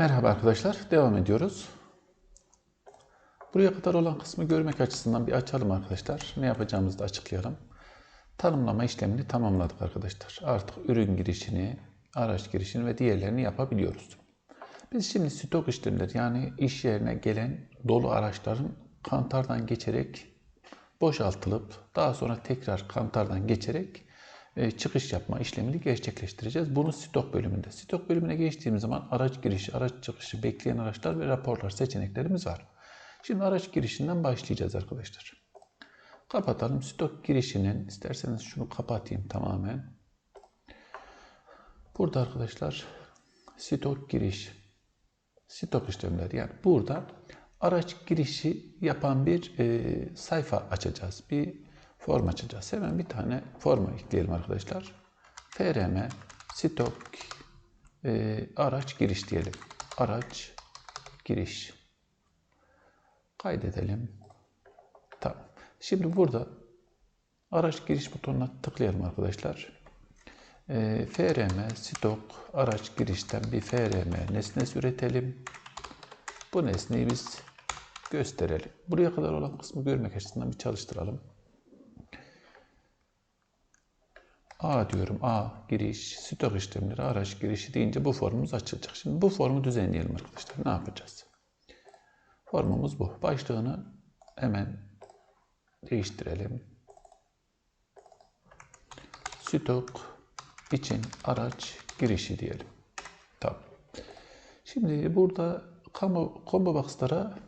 Merhaba arkadaşlar, devam ediyoruz. Buraya kadar olan kısmı görmek açısından bir açalım arkadaşlar. Ne yapacağımızı da açıklayalım. Tanımlama işlemini tamamladık arkadaşlar. Artık ürün girişini, araç girişini ve diğerlerini yapabiliyoruz. Biz şimdi stok işlemleri yani iş yerine gelen dolu araçların kantardan geçerek boşaltılıp daha sonra tekrar kantardan geçerek çıkış yapma işlemini gerçekleştireceğiz. Bunu stok bölümünde. Stok bölümüne geçtiğimiz zaman araç girişi, araç çıkışı, bekleyen araçlar ve raporlar seçeneklerimiz var. Şimdi araç girişinden başlayacağız arkadaşlar. Kapatalım. Stok girişinin isterseniz şunu kapatayım tamamen. Burada arkadaşlar stok giriş, stok işlemleri yani burada araç girişi yapan bir e, sayfa açacağız. Bir form açacağız. Hemen bir tane forma ekleyelim arkadaşlar. FRM stok e, araç giriş diyelim. Araç giriş. Kaydedelim. Tamam. Şimdi burada araç giriş butonuna tıklayalım arkadaşlar. E, FRM stok araç girişten bir FRM nesnesi üretelim. Bu nesneyi biz gösterelim. Buraya kadar olan kısmı görmek açısından bir çalıştıralım. A diyorum. A giriş, stok işlemleri, araç girişi deyince bu formumuz açılacak. Şimdi bu formu düzenleyelim arkadaşlar. Ne yapacağız? Formumuz bu. Başlığını hemen değiştirelim. Stok için araç girişi diyelim. Tamam. Şimdi burada combo, combo box'lara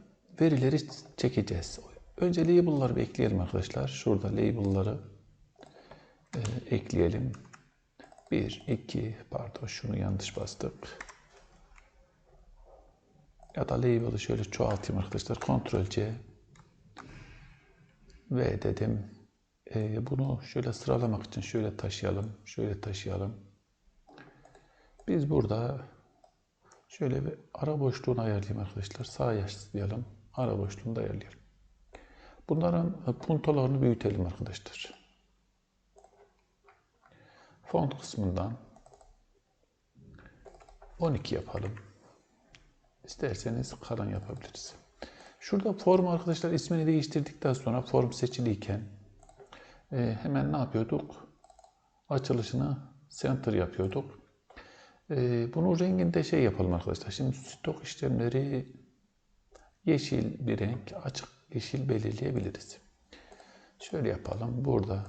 verileri çekeceğiz. Önce label'ları bekleyelim arkadaşlar. Şurada label'ları e, ekleyelim. 1, 2, pardon şunu yanlış bastık. Ya da label'ı şöyle çoğaltayım arkadaşlar. Ctrl C V dedim. E, bunu şöyle sıralamak için şöyle taşıyalım. Şöyle taşıyalım. Biz burada şöyle bir ara boşluğunu ayarlayayım arkadaşlar. Sağ yaşlayalım. Ara boşluğunu da ayarlayalım. Bunların puntolarını büyütelim arkadaşlar. Font kısmından 12 yapalım. İsterseniz kalın yapabiliriz. Şurada form arkadaşlar ismini değiştirdikten sonra form seçiliyken e, hemen ne yapıyorduk? Açılışını center yapıyorduk. E, bunun renginde şey yapalım arkadaşlar. Şimdi stok işlemleri yeşil bir renk, açık yeşil belirleyebiliriz. Şöyle yapalım. Burada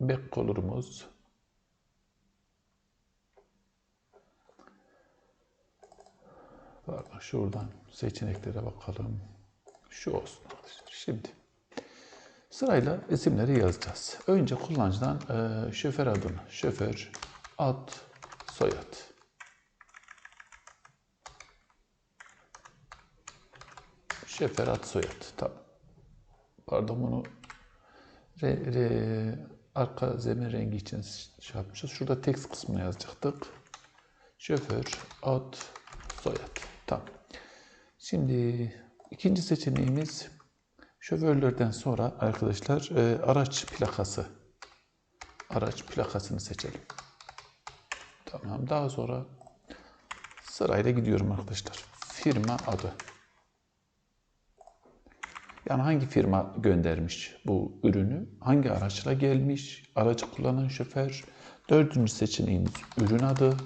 back color'umuz Pardon, şuradan seçeneklere bakalım. Şu olsun. Şimdi sırayla isimleri yazacağız. Önce kullanıcıdan e, şoför adını, şoför, ad, soyad. Şoför, ad, soyad. Tamam. Pardon bunu re, re, arka zemin rengi için şey yapmışız. Şurada text kısmını yazacaktık. Şoför, ad, soyad. Tamam. Şimdi ikinci seçeneğimiz şoförlerden sonra arkadaşlar e, araç plakası. Araç plakasını seçelim. Tamam. Daha sonra sırayla gidiyorum arkadaşlar. Firma adı. Yani hangi firma göndermiş bu ürünü? Hangi araçla gelmiş? Aracı kullanan şoför. Dördüncü seçeneğimiz ürün adı.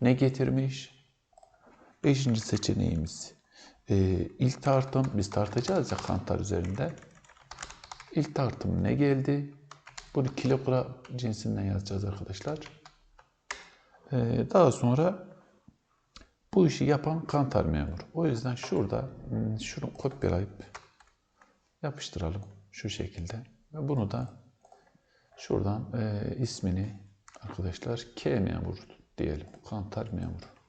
Ne getirmiş? Beşinci seçeneğimiz e, ilk tartım. Biz tartacağız ya kantar üzerinde. İlk tartım ne geldi? Bunu kilogram cinsinden yazacağız arkadaşlar. E, daha sonra bu işi yapan kantar memuru. O yüzden şurada şunu kopyalayıp yapıştıralım şu şekilde. Ve bunu da şuradan e, ismini arkadaşlar K memuru diyelim. Kantar memuru.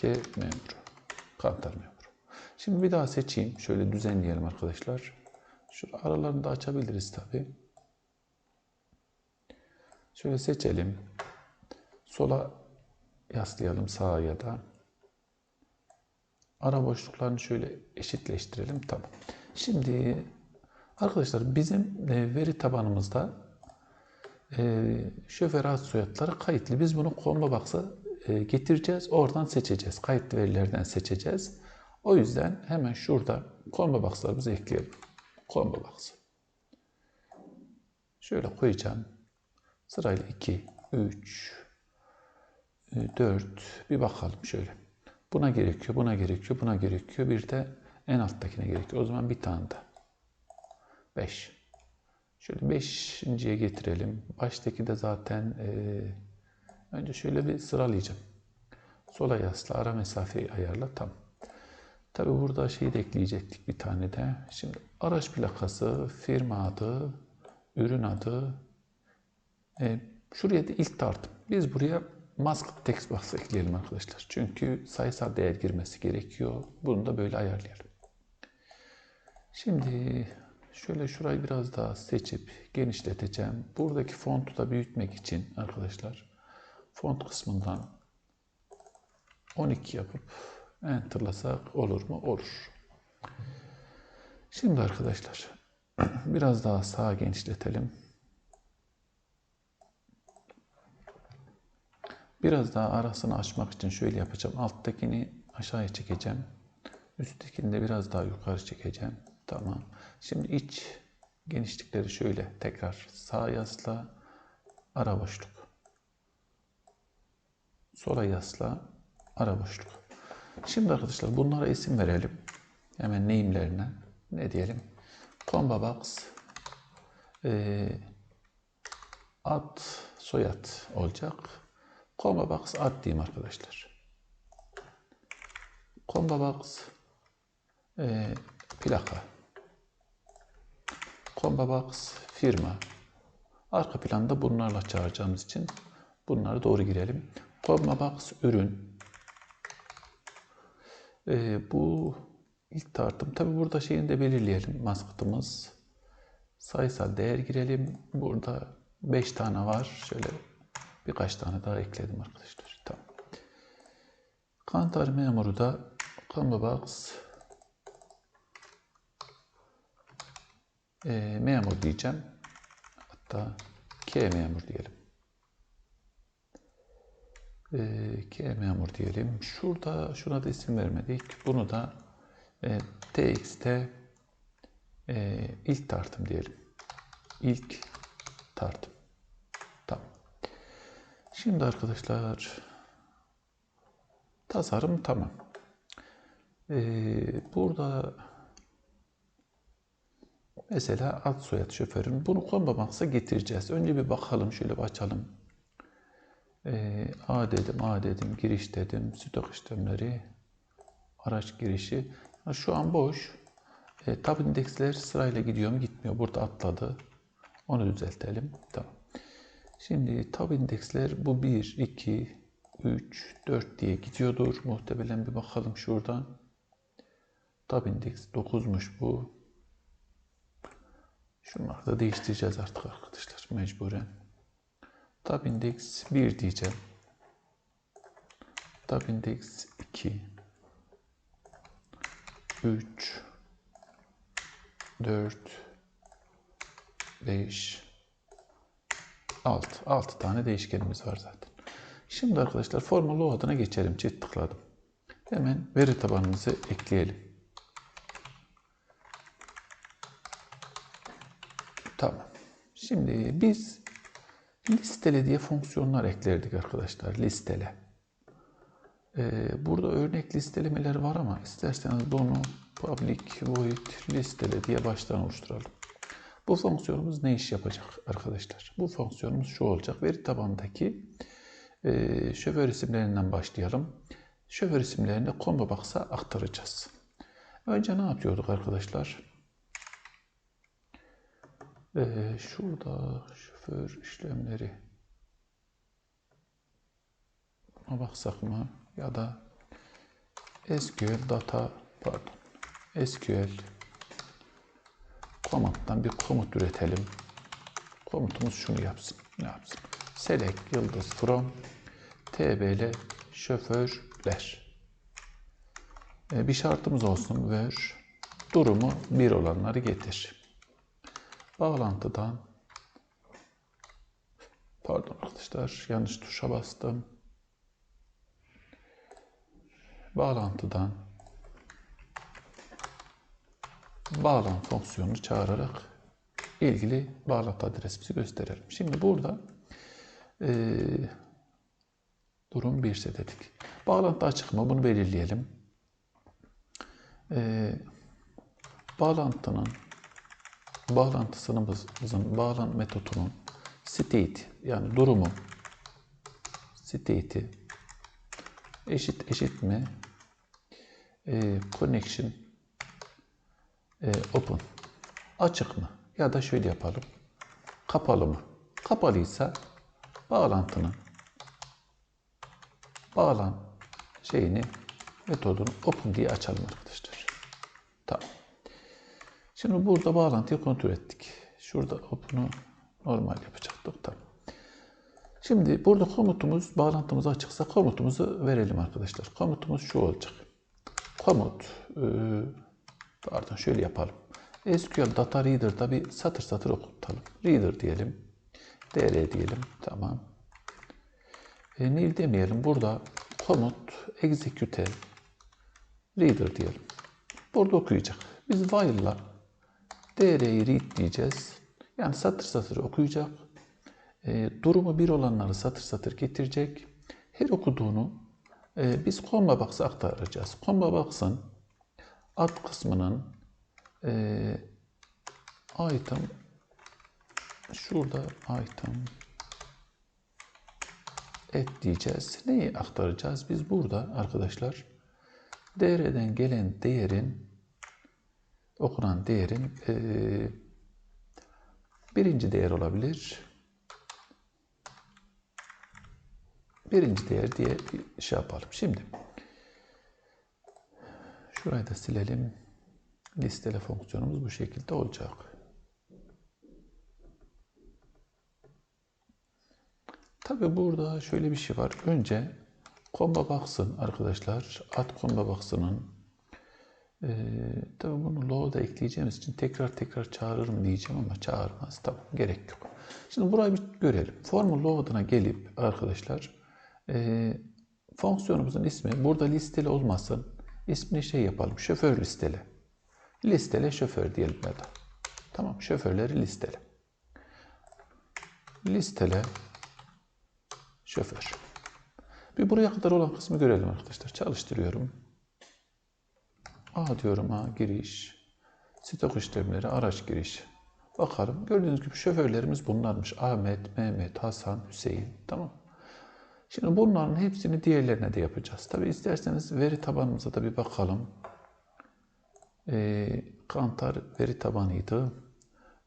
K memuru. Kantar memuru. Şimdi bir daha seçeyim. Şöyle düzenleyelim arkadaşlar. Şu aralarını da açabiliriz tabi. Şöyle seçelim. Sola yaslayalım sağa ya da. Ara boşluklarını şöyle eşitleştirelim. Tamam. Şimdi arkadaşlar bizim veri tabanımızda e, şoför ad soyadları kayıtlı. Biz bunu e, e, getireceğiz. Oradan seçeceğiz. Kayıtlı verilerden seçeceğiz. O yüzden hemen şurada combo box'larımızı ekleyelim. Combo box. Şöyle koyacağım. Sırayla 2, 3, 4 bir bakalım şöyle. Buna gerekiyor, buna gerekiyor, buna gerekiyor. Bir de en alttakine gerekiyor. O zaman bir tane daha. 5. Şöyle beşinciye getirelim. Baştaki de zaten e, önce şöyle bir sıralayacağım. Sola yasla, ara mesafeyi ayarla. Tamam. Tabi burada şeyi de ekleyecektik bir tane de. Şimdi araç plakası, firma adı, ürün adı. E, şuraya da ilk tartım. Biz buraya mask text box ekleyelim arkadaşlar. Çünkü sayısal değer girmesi gerekiyor. Bunu da böyle ayarlayalım. Şimdi şöyle şurayı biraz daha seçip genişleteceğim. Buradaki fontu da büyütmek için arkadaşlar font kısmından 12 yapıp enterlasak olur mu? Olur. Şimdi arkadaşlar biraz daha sağa genişletelim. Biraz daha arasını açmak için şöyle yapacağım. Alttakini aşağıya çekeceğim. Üsttekini de biraz daha yukarı çekeceğim. Tamam. Şimdi iç genişlikleri şöyle tekrar sağ yasla ara boşluk. Sola yasla ara boşluk. Şimdi arkadaşlar bunlara isim verelim. Hemen name'lerine ne diyelim? Combo box e, ad soyad olacak. Combo box ad diyeyim arkadaşlar. Combo box e, plaka. Combo box firma. Arka planda bunlarla çağıracağımız için bunları doğru girelim. Box ürün. E, bu ilk tartım. Tabi burada şeyini de belirleyelim. Maskotumuz. Sayısal değer girelim. Burada 5 tane var. Şöyle birkaç tane daha ekledim arkadaşlar. Tamam. Kantar memuru da combo box e, memur diyeceğim. Hatta K memur diyelim. E, K memur diyelim. Şurada şuna da isim vermedik. Bunu da e, TXT e, ilk tartım diyelim. İlk tartım. Tamam. Şimdi arkadaşlar tasarım tamam. Ee, burada mesela ad soyad şoförün bunu konmamaksa getireceğiz. Önce bir bakalım şöyle bir açalım. Ee, A dedim, A dedim, giriş dedim, stok işlemleri, araç girişi. Şu an boş. E, tab indeksler sırayla gidiyor mu gitmiyor. Burada atladı. Onu düzeltelim. Tamam. Şimdi tab indeksler bu 1, 2, 3, 4 diye gidiyordur. Muhtemelen bir bakalım şuradan. Tab indeks 9'muş bu. Şunları da değiştireceğiz artık arkadaşlar mecburen. Tab indeks 1 diyeceğim. Tab indeks 2 3 4 5 6 6 tane değişkenimiz var zaten. Şimdi arkadaşlar formula adına geçelim. Çift tıkladım. Hemen veri tabanımızı ekleyelim. Tamam. Şimdi biz listele diye fonksiyonlar eklerdik arkadaşlar. Listele. Ee, burada örnek listelemeler var ama isterseniz bunu public void listele diye baştan oluşturalım. Bu fonksiyonumuz ne iş yapacak arkadaşlar? Bu fonksiyonumuz şu olacak. Veri tabandaki e, şoför isimlerinden başlayalım. Şoför isimlerini combo box'a aktaracağız. Önce ne yapıyorduk arkadaşlar? Ee, şurada şoför işlemleri buna baksak mı? Ya da SQL data pardon SQL komuttan bir komut üretelim. Komutumuz şunu yapsın. Ne yapsın? Select yıldız from tbl şoförler. Ee, bir şartımız olsun. Ver durumu bir olanları getir. Bağlantıdan pardon arkadaşlar yanlış tuşa bastım. bağlantıdan bağlan fonksiyonunu çağırarak ilgili bağlantı adresimizi gösterelim. Şimdi burada eee, durum 1 ise dedik. Bağlantı açık mı? Bunu belirleyelim. Eee, bağlantının bağlantısının bağlan metodunun state yani durumu. State'i eşit eşit mi? Eee, connection eee, open. Açık mı? Ya da şöyle yapalım. Kapalı mı? Kapalıysa bağlantının bağlan şeyini metodunu open diye açalım arkadaşlar. Tamam. Şimdi burada bağlantıyı kontrol ettik. Şurada open'u normal Tamam. Şimdi burada komutumuz bağlantımız açıksa komutumuzu verelim arkadaşlar. Komutumuz şu olacak. Komut e, pardon şöyle yapalım. SQL Data Reader'da bir satır satır okutalım. Reader diyelim. DR diyelim. Tamam. E, nil demeyelim. Burada komut execute reader diyelim. Burada okuyacak. Biz while'la dr'yi read diyeceğiz. Yani satır satır okuyacak. E, durumu bir olanları satır satır getirecek. Her okuduğunu e, biz comma box'a aktaracağız. Comma box'ın alt kısmının e, item şurada item et diyeceğiz. Neyi aktaracağız? Biz burada arkadaşlar DR'den gelen değerin okunan değerin eee, birinci değer olabilir. Birinci değer diye bir şey yapalım. Şimdi şurayı da silelim. Listele fonksiyonumuz bu şekilde olacak. Tabi burada şöyle bir şey var. Önce combo box'ın arkadaşlar at combo box'ının eee tabi bunu load'a ekleyeceğimiz için tekrar tekrar çağırırım diyeceğim ama çağırmaz. Tamam gerek yok. Şimdi burayı bir görelim. Formu load'una gelip arkadaşlar eee, fonksiyonumuzun ismi burada listeli olmasın. İsmini şey yapalım. Şoför listeli. Listele şoför diyelim ya da. Tamam şoförleri listele. Listele şoför. Bir buraya kadar olan kısmı görelim arkadaşlar. Çalıştırıyorum. A diyorum A giriş. Stok işlemleri araç giriş. Bakalım. Gördüğünüz gibi şoförlerimiz bunlarmış. Ahmet, Mehmet, Hasan, Hüseyin. Tamam. Şimdi bunların hepsini diğerlerine de yapacağız. Tabi isterseniz veri tabanımıza da bir bakalım. Ee, Kantar veri tabanıydı.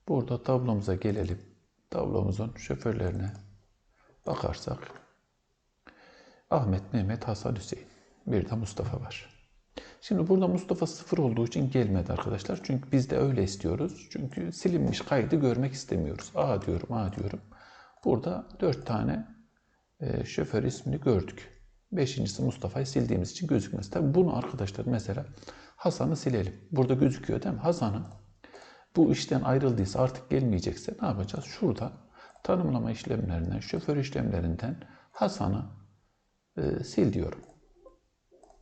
Burada tablomuza gelelim. Tablomuzun şoförlerine bakarsak Ahmet, Mehmet, Hasan, Hüseyin. Bir de Mustafa var. Şimdi burada Mustafa sıfır olduğu için gelmedi arkadaşlar. Çünkü biz de öyle istiyoruz. Çünkü silinmiş kaydı görmek istemiyoruz. A diyorum, A diyorum. Burada dört tane e, şoför ismini gördük. Beşincisi Mustafa'yı sildiğimiz için gözükmez. Tabi bunu arkadaşlar mesela Hasan'ı silelim. Burada gözüküyor değil mi? Hasan'ı bu işten ayrıldıysa artık gelmeyecekse ne yapacağız? Şurada tanımlama işlemlerinden, şoför işlemlerinden Hasan'ı e, sil diyorum.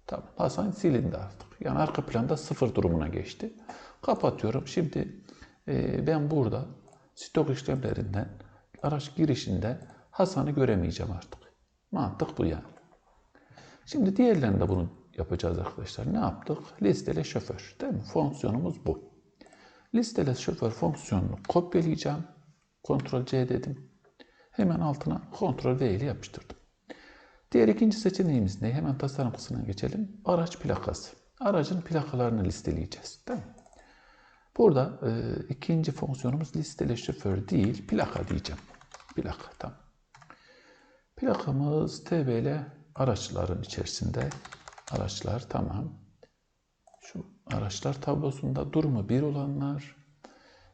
Tamam. Hasan silindi artık. Yani arka planda sıfır durumuna geçti. Kapatıyorum. Şimdi e, ben burada stok işlemlerinden araç girişinde Hasan'ı göremeyeceğim artık. Mantık bu yani. Şimdi diğerlerinde bunu yapacağız arkadaşlar. Ne yaptık? Listele şoför. Değil mi? Fonksiyonumuz bu. Listele şoför fonksiyonunu kopyalayacağım. Ctrl C dedim. Hemen altına Ctrl V ile yapıştırdım. Diğer ikinci seçeneğimiz ne? Hemen tasarım kısmına geçelim. Araç plakası. Aracın plakalarını listeleyeceğiz. Değil mi? Burada e, ikinci fonksiyonumuz listele şoför değil, plaka diyeceğim. Plaka, tamam. Plakamız TBL araçların içerisinde. Araçlar, tamam. Şu araçlar tablosunda durumu bir olanlar,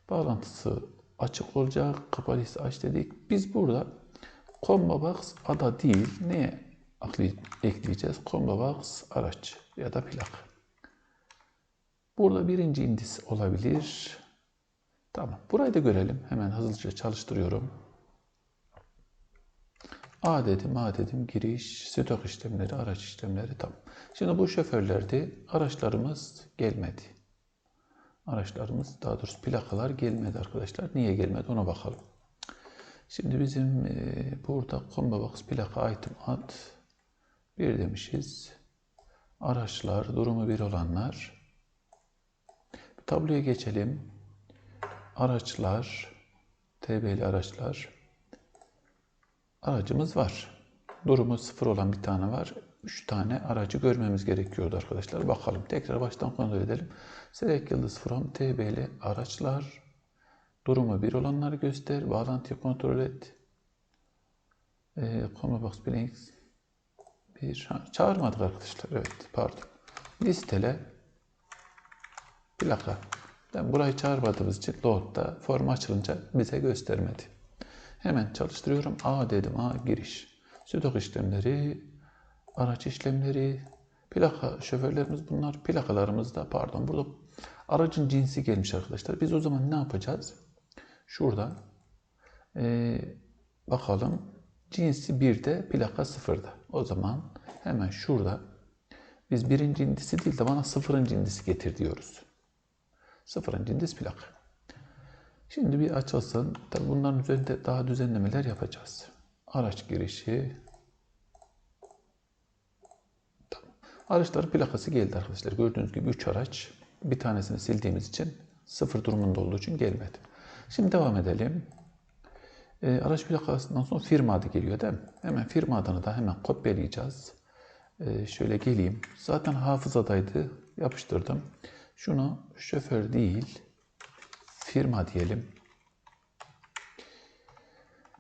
bağlantısı açık olacak, kapalıysa aç dedik. Biz burada combo box ada değil, neye ekleyeceğiz? Combo box araç ya da plak. Burada birinci indis olabilir. Tamam. Burayı da görelim. Hemen hızlıca çalıştırıyorum. A dedim, A dedim, giriş, stok işlemleri, araç işlemleri tamam. Şimdi bu şoförlerde araçlarımız gelmedi. Araçlarımız, daha doğrusu plakalar gelmedi arkadaşlar. Niye gelmedi ona bakalım. Şimdi bizim e, burada combo box plaka item ad bir demişiz. Araçlar, durumu bir olanlar. Tabloya geçelim. Araçlar, TB'li araçlar. Aracımız var. Durumu sıfır olan bir tane var. Üç tane aracı görmemiz gerekiyordu arkadaşlar. Bakalım. Tekrar baştan kontrol edelim. Select yıldız from TB'li araçlar. Durumu bir olanları göster. Bağlantıyı kontrol et. Ee, combo box. Bir, ha, çağırmadık arkadaşlar. Evet pardon. Listele plaka. Ben burayı çağırmadığımız için load'da form açılınca bize göstermedi. Hemen çalıştırıyorum. A dedim. A giriş. Stok işlemleri, araç işlemleri, plaka şoförlerimiz bunlar. Plakalarımızda pardon burada aracın cinsi gelmiş arkadaşlar. Biz o zaman ne yapacağız? Şurada ee, bakalım cinsi 1'de plaka 0'da. O zaman hemen şurada biz birinci indisi değil de bana sıfırıncı indisi getir diyoruz. Sıfırıncı indis plaka. Şimdi bir açılsın. Tabi bunların üzerinde daha düzenlemeler yapacağız. Araç girişi. Tamam. Araçların plakası geldi arkadaşlar. Gördüğünüz gibi 3 araç. Bir tanesini sildiğimiz için sıfır durumunda olduğu için gelmedi. Şimdi devam edelim. E, araç plakasından sonra firma adı geliyor değil mi? Hemen firma adını da hemen kopyalayacağız. E, şöyle geleyim. Zaten hafızadaydı. Yapıştırdım. Şunu şoför değil, firma diyelim.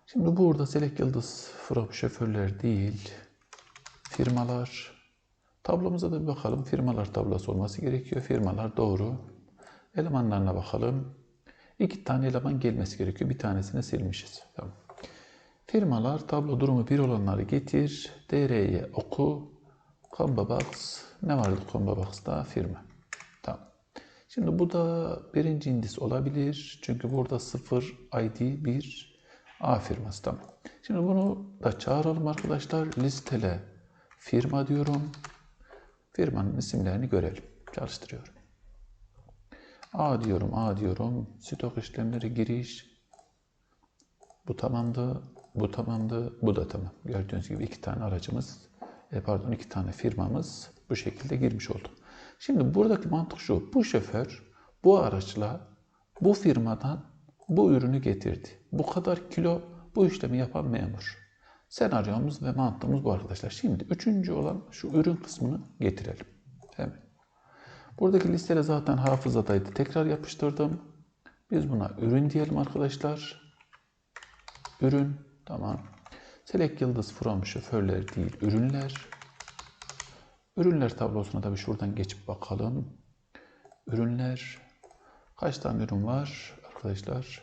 Şimdi burada select yıldız from şoförler değil, firmalar. Tablomuza da bir bakalım. Firmalar tablosu olması gerekiyor. Firmalar doğru. Elemanlarına bakalım. İki tane eleman gelmesi gerekiyor. Bir tanesini silmişiz. Tamam. Firmalar tablo durumu bir olanları getir. DR'ye oku. Combo box. Ne vardı combo box'ta? Firma. Şimdi bu da birinci indis olabilir. Çünkü burada 0 ID 1 A firması. Tamam. Şimdi bunu da çağıralım arkadaşlar. Listele firma diyorum. Firmanın isimlerini görelim. Çalıştırıyorum. A diyorum, A diyorum. Stok işlemleri giriş. Bu tamamdı, bu tamamdı, bu da tamam. Gördüğünüz gibi iki tane aracımız, e, pardon iki tane firmamız bu şekilde girmiş oldu. Şimdi buradaki mantık şu. Bu şoför bu araçla bu firmadan bu ürünü getirdi. Bu kadar kilo bu işlemi yapan memur. Senaryomuz ve mantığımız bu arkadaşlar. Şimdi üçüncü olan şu ürün kısmını getirelim. Hemen. Buradaki listede zaten hafızadaydı. Tekrar yapıştırdım. Biz buna ürün diyelim arkadaşlar. Ürün. Tamam. Select yıldız from şoförler değil ürünler. Ürünler tablosuna da bir şuradan geçip bakalım. Ürünler. Kaç tane ürün var arkadaşlar?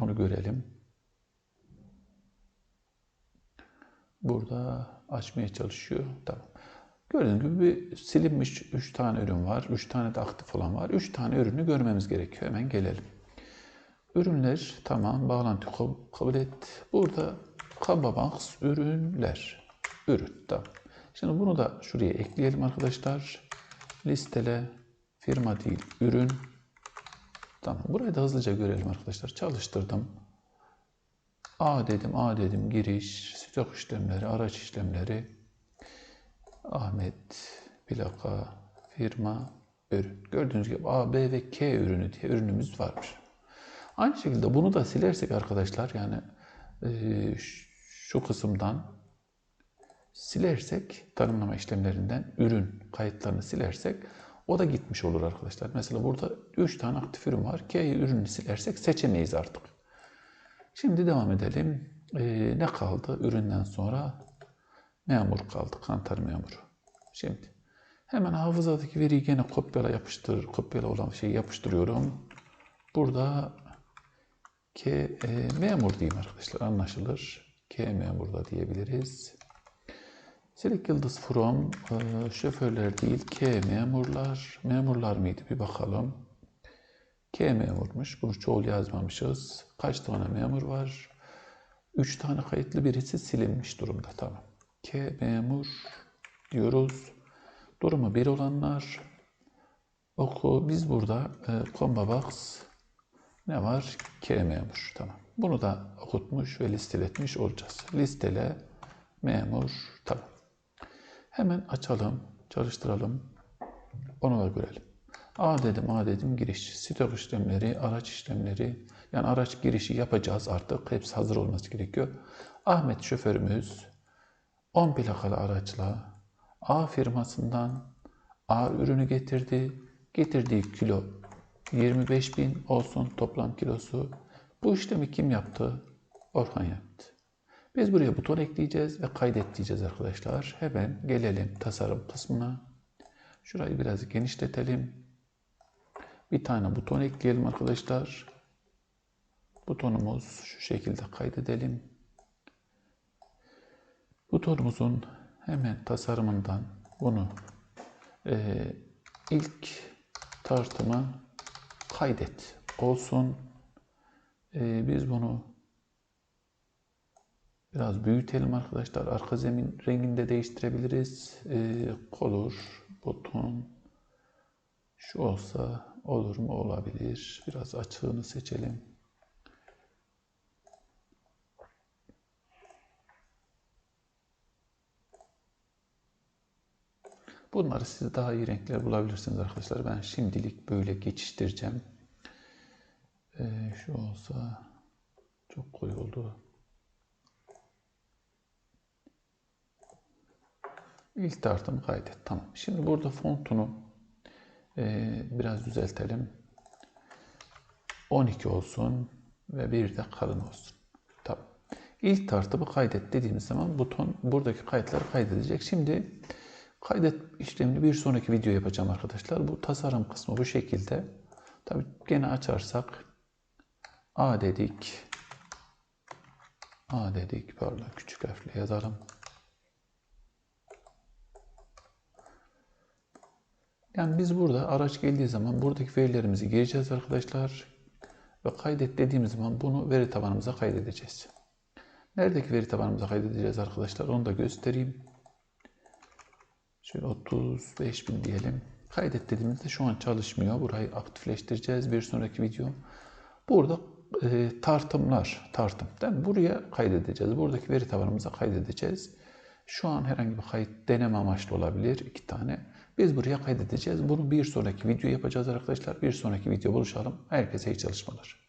Onu görelim. Burada açmaya çalışıyor. Tamam. Gördüğünüz gibi bir silinmiş 3 tane ürün var. 3 tane de aktif olan var. 3 tane ürünü görmemiz gerekiyor. Hemen gelelim. Ürünler tamam. Bağlantı kabul et. Burada Kababox ürünler. Ürün tamam. Şimdi bunu da şuraya ekleyelim arkadaşlar. Listele firma değil ürün. Tamam. Burayı da hızlıca görelim arkadaşlar. Çalıştırdım. A dedim, A dedim giriş, stok işlemleri, araç işlemleri, Ahmet, plaka, firma, ürün. Gördüğünüz gibi A, B ve K ürünü diye ürünümüz varmış. Aynı şekilde bunu da silersek arkadaşlar yani şu kısımdan silersek tanımlama işlemlerinden ürün kayıtlarını silersek o da gitmiş olur arkadaşlar. Mesela burada 3 tane aktif ürün var. K ürünü silersek seçemeyiz artık. Şimdi devam edelim. Ee, ne kaldı üründen sonra? memur kaldı. Kantar memuru. Şimdi hemen hafızadaki veriyi gene kopyala yapıştır. Kopyala olan şeyi yapıştırıyorum. Burada K e, memur diyeyim arkadaşlar. Anlaşılır. K memur da diyebiliriz. Select yıldız from e, şoförler değil K memurlar. Memurlar mıydı? Bir bakalım. K memurmuş. Bunu çoğul yazmamışız. Kaç tane memur var? 3 tane kayıtlı birisi silinmiş durumda. Tamam. K memur diyoruz. Durumu 1 olanlar oku. Biz burada e, combo box ne var? K memur. Tamam. Bunu da okutmuş ve listeletmiş olacağız. Listele memur. Tamam. Hemen açalım, çalıştıralım. Onu da görelim. A dedim, A dedim giriş. Stok işlemleri, araç işlemleri. Yani araç girişi yapacağız artık. Hepsi hazır olması gerekiyor. Ahmet şoförümüz 10 plakalı araçla A firmasından A ürünü getirdi. Getirdiği kilo 25 bin olsun toplam kilosu. Bu işlemi kim yaptı? Orhan yaptı. Biz buraya buton ekleyeceğiz ve kaydet diyeceğiz arkadaşlar. Hemen gelelim tasarım kısmına. Şurayı biraz genişletelim. Bir tane buton ekleyelim arkadaşlar. Butonumuz şu şekilde kaydedelim. Butonumuzun hemen tasarımından bunu e, ilk tartıma kaydet olsun. E, biz bunu biraz büyütelim arkadaşlar. Arka zemin rengini de değiştirebiliriz. E, color, buton şu olsa olur mu? Olabilir. Biraz açığını seçelim. Bunları siz daha iyi renkler bulabilirsiniz arkadaşlar. Ben şimdilik böyle geçiştireceğim. Ee, şu olsa çok koyu oldu. İlk tartımı kaydet. Tamam. Şimdi burada fontunu e, biraz düzeltelim. 12 olsun ve bir de kalın olsun. Tamam. İlk tartımı kaydet dediğimiz zaman buton buradaki kayıtları kaydedecek. Şimdi kaydet işlemini bir sonraki video yapacağım arkadaşlar. Bu tasarım kısmı bu şekilde. Tabi gene açarsak A dedik. A dedik. Pardon küçük harfle yazalım. Yani biz burada araç geldiği zaman buradaki verilerimizi gireceğiz arkadaşlar. Ve kaydet dediğimiz zaman bunu veri tabanımıza kaydedeceğiz. Neredeki veri tabanımıza kaydedeceğiz arkadaşlar onu da göstereyim. Şöyle 35 bin diyelim. Kaydet dediğimizde şu an çalışmıyor. Burayı aktifleştireceğiz bir sonraki video. Burada e, tartımlar, tartım. Değil mi? Buraya kaydedeceğiz. Buradaki veri tabanımıza kaydedeceğiz. Şu an herhangi bir kayıt deneme amaçlı olabilir. iki tane. Biz buraya kaydedeceğiz. Bunu bir sonraki video yapacağız arkadaşlar. Bir sonraki video buluşalım. Herkese iyi çalışmalar.